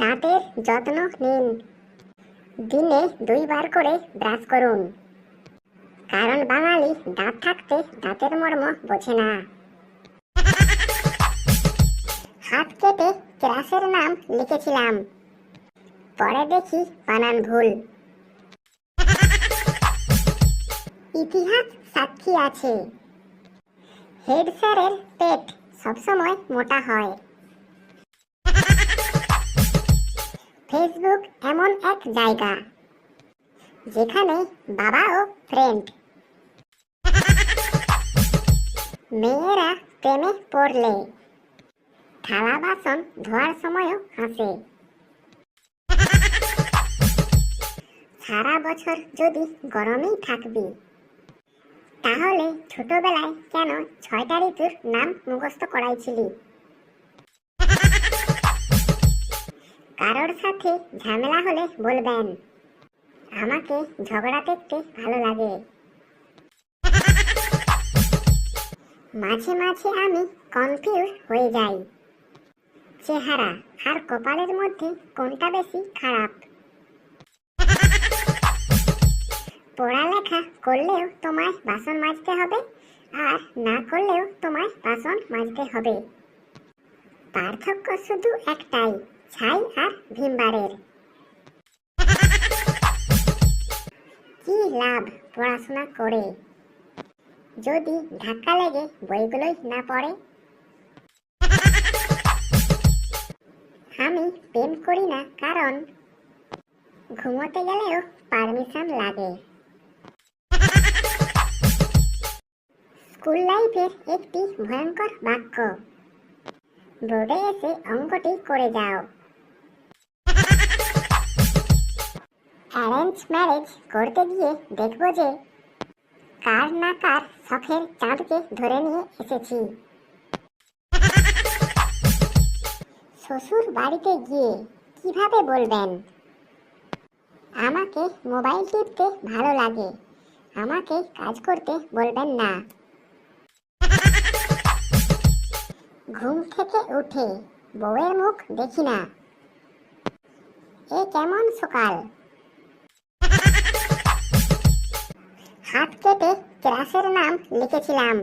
দাঁতের যত্ন নিন। দিনে দুইবার করে ব্রাশ করুন। কারণ বাঙালি দাঁত থাকতে দাঁতের মর্ম বোঝে না। হাত কেটে ক্লাসের নাম লিখেছিলাম। পরে দেখি বানান ভুল। ইতিহাস সাক্ষী আছে। হেড স্যারের পেট সবসময় মোটা হয়। ফেসবুক এমন এক জায়গা যেখানে বাবা ও ফ্রেন্ড মেয়েরা প্রেমে পড়লে থালা বাসন ধোয়ার সময়ও হাসে। সারা বছর যদি গরমেই থাকবি, তাহলে ছোটবেলায় কেন ছয়টা ঋতুর নাম মুখস্থ করাইছিলি? কারোর সাথে ঝামেলা হলে বলবেন। আমাকে ঝগড়া দেখতে ভালো লাগে। মাঝে মাঝে আমি কনফিউজ হয়ে যাই। চেহারা আর কপালের মধ্যে কোনটা বেশি খারাপ? পড়ালেখা করলেও তোমায় বাসন মাজতে হবে আর না করলেও তোমায় বাসন মাজতে হবে। পার্থক্য শুধু একটাই। ছাই আর ভিমবারের। কি লাভ পড়াশোনা করে? যদি ধাক্কা লেগে বইগুলোই না পড়ে? আমি প্রেম করি না, কারণ ঘুমোতে গেলেও পারমিশন লাগে। স্কুল লাইফের একটি ভয়ঙ্কর বাক্য, বোর্ডে এসে অঙ্কটি করে যাও। অ্যারেঞ্জ ম্যারেজ করতে গিয়ে দেখব যে কার না কার শখের চাঁদকে ধরে নিয়ে এসেছি। শ্বশুর বাড়িতে গিয়ে কীভাবে বলবেন? আমাকে মোবাইল টিপতে ভালো লাগে, আমাকে কাজ করতে বলবেন না। ঘুম থেকে উঠে বউয়ের মুখ দেখি না। এ কেমন সকাল? হাত কেটে ক্লাসের নাম লিখেছিলাম।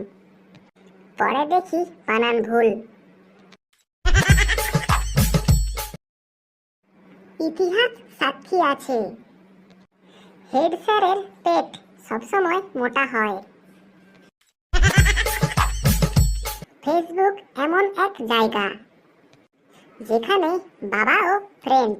পরে দেখি বানান ভুল। ইতিহাস সাক্ষী আছে। হেড স্যারের পেট সবসময় মোটা হয়। ফেসবুক এমন এক জায়গা, যেখানে বাবা ও ফ্রেন্ড